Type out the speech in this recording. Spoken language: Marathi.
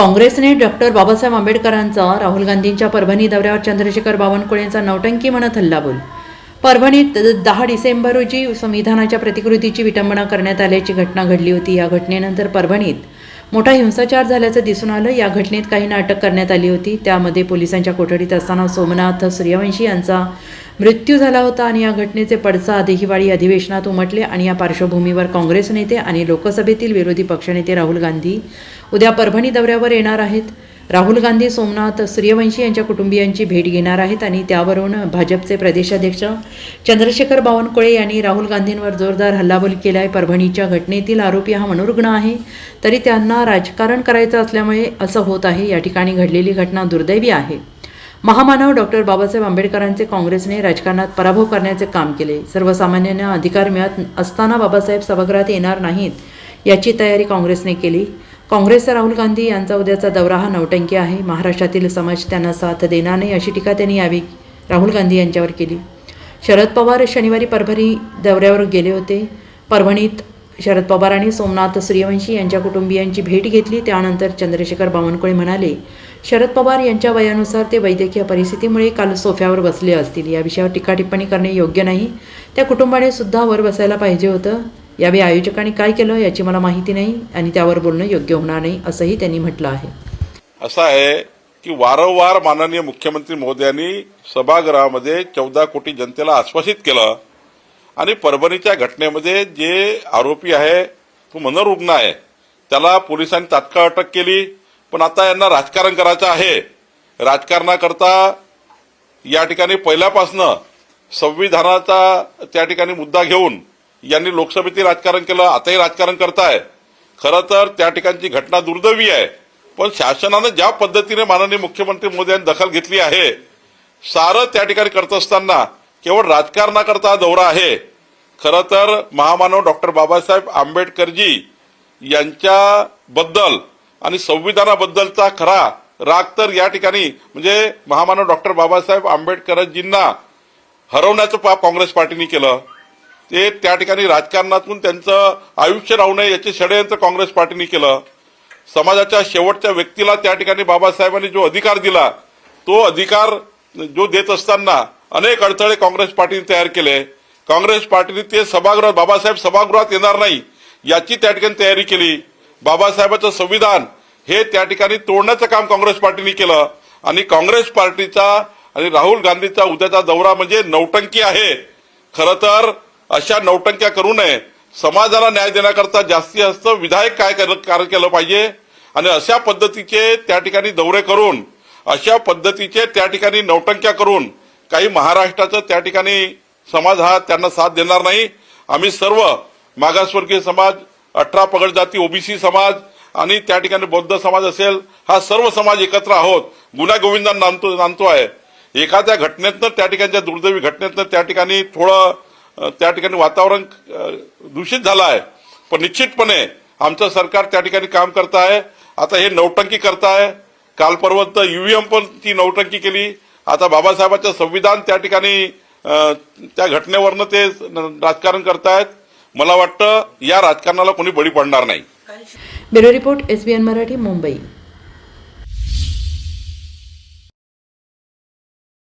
काँग्रेसने डॉक्टर बाबासाहेब आंबेडकरांचा राहुल गांधींच्या परभणी दौऱ्यावर चंद्रशेखर बावनकुळेंचा नौटंकी म्हणत हल्लाबोल. परभणीत दहा डिसेंबर रोजी संविधानाच्या प्रतिकृतीची विटंबना करण्यात आल्याची घटना घडली होती. या घटनेनंतर परभणीत मोठा हिंसाचार झाल्याचं दिसून आलं. या घटनेत काहींना अटक करण्यात आली होती. त्यामध्ये पोलिसांच्या कोठडीत असताना सोमनाथ सूर्यवंशी यांचा मृत्यू झाला होता आणि या घटनेचे पडसाद हिवाळी अधिवेशनात उमटले आणि या पार्श्वभूमीवर काँग्रेस नेते आणि लोकसभेतील विरोधी पक्षनेते राहुल गांधी उद्या परभणी दौऱ्यावर येणार आहेत. राहुल गांधी सोमनाथ सूर्यवंशी यांच्या कुटुंबियांची भेट घेणार आहेत आणि त्यावरून भाजपचे प्रदेशाध्यक्ष चंद्रशेखर बावनकुळे यांनी राहुल गांधींवर जोरदार हल्लाबोल केला आहे परभणीच्या घटनेतील आरोपी हा मनोरुग्ण आहे. तरी त्यांना राजकारण करायचं असल्यामुळे असं होत आहे. या ठिकाणी घडलेली घटना दुर्दैवी आहे. महामानव डॉक्टर बाबासाहेब आंबेडकरांचे काँग्रेसने राजकारणात पराभव करण्याचे काम केले. सर्वसामान्यांना अधिकार मिळत असताना बाबासाहेब सभागृहात येणार नाहीत याची तयारी काँग्रेसने केली. काँग्रेसचा राहुल गांधी यांचा उद्याचा दौरा हा नौटंकी आहे. महाराष्ट्रातील समाज त्यांना साथ देणार नाही अशी टीका त्यांनी यावेळी राहुल गांधी यांच्यावर केली. शरद पवार शनिवारी परभणी दौऱ्यावर गेले होते. परभणीत शरद पवार आणि सोमनाथ सूर्यवंशी यांच्या कुटुंबियांची भेट घेतली. त्यानंतर चंद्रशेखर बावनकुळे म्हणाले शरद पवार यांच्या वयानुसार ते वैद्यकीय परिस्थितीमुळे काल सोफ्यावर बसले असतील. या विषयावर टीका टिप्पणी करणे योग्य नाही. त्या कुटुंबाने सुद्धा वर बसायला पाहिजे होतं. यावेळी आयोजकांनी काय केलं याची मला माहिती नाही आणि त्यावर बोलणं योग्य होणार नाही असंही त्यांनी म्हटलं आहे. असं आहे की वारंवार माननीय मुख्यमंत्री मोदयांनी सभागृहामध्ये चौदा कोटी जनतेला आश्वासित केलं आणि परभणीच्या घटनेमध्ये जे आरोपी आहे तो मनोरुग्ण आहे. त्याला पोलिसांनी तात्काळ अटक केली पण आता यांना राजकारण करायचं आहे. राजकारणाकरता या ठिकाणी पहिल्यापासनं संविधानाचा त्या ठिकाणी मुद्दा घेऊन यांनी लोकसभेतील राजकारण केलं आताही राजकारण करताय. खरं तर त्या ठिकाणची घटना दुर्दैवी आहे. पण शासनानं ज्या पद्धतीने माननीय मुख्यमंत्री मोदी यांनी दखल घेतली आहे सारं त्या ठिकाणी करत असताना केवळ राजकारणाकरता दौरा आहे. खरं तर महामानव डॉक्टर बाबासाहेब आंबेडकरजी यांच्याबद्दल आणि संविधानाबद्दलचा खरा राग तर या ठिकाणी म्हणजे महामानव डॉक्टर बाबासाहेब आंबेडकरजींना हरवण्याचं पाप काँग्रेस पार्टीने केलं. ते त्या ठिकाणी राजकारणातून त्यांचं आयुष्य राहू नये याचे षडयंत्र काँग्रेस पार्टीने केलं. समाजाच्या शेवटच्या व्यक्तीला त्या ठिकाणी बाबासाहेबांनी जो अधिकार दिला तो अधिकार जो देत असताना अनेक अडथळे काँग्रेस पार्टीने तयार केले. काँग्रेस पार्टीने ते सभागृहात बाबासाहेब सभागृहात येणार नाही याची त्या ठिकाणी तयारी केली. बाबासाहेबांचं संविधान हे त्या ठिकाणी तोडण्याचं काम काँग्रेस पार्टीने केलं. आणि काँग्रेस पार्टीचा आणि राहुल गांधीचा उद्याचा दौरा म्हणजे नौटंकी आहे. खरं तर अशा नौटंक्या करू नये. समाजाला न्याय देण्याकरता जास्तीत जास्त विधायक काय कार्य केलं पाहिजे आणि अशा पद्धतीचे त्या ठिकाणी दौरे करून अशा पद्धतीचे त्या ठिकाणी नौटंक्या करून काही महाराष्ट्राचं त्या ठिकाणी समाज हा त्यांना साथ देणार नाही. आम्ही सर्व मागासवर्गीय समाज अठरा पगड जाती ओबीसी समाज आणि त्या ठिकाणी बौद्ध समाज असेल हा सर्व समाज एकत्र आहोत. गुन्हा गोविंदांना नांदतो नांदतो आहे. एखाद्या घटनेतनं त्या ठिकाणच्या दुर्दैवी घटनेतनं त्या ठिकाणी थोडं त्या ठिकाणी वातावरण दूषित झालं आहे. पण निश्चितपणे आमचं सरकार त्या ठिकाणी काम करत आहे. आता हे नौटंकी करताय काल पर्वत ईव्हीएम पण ती नौटंकी केली. आता बाबासाहेबांचं संविधान त्या ठिकाणी त्या घटनेवरनं ते राजकारण करतायत मला वाटतं या राजकारणाला कोणी बळी पडणार नाही. Bureau report SBN Marathi Mumbai.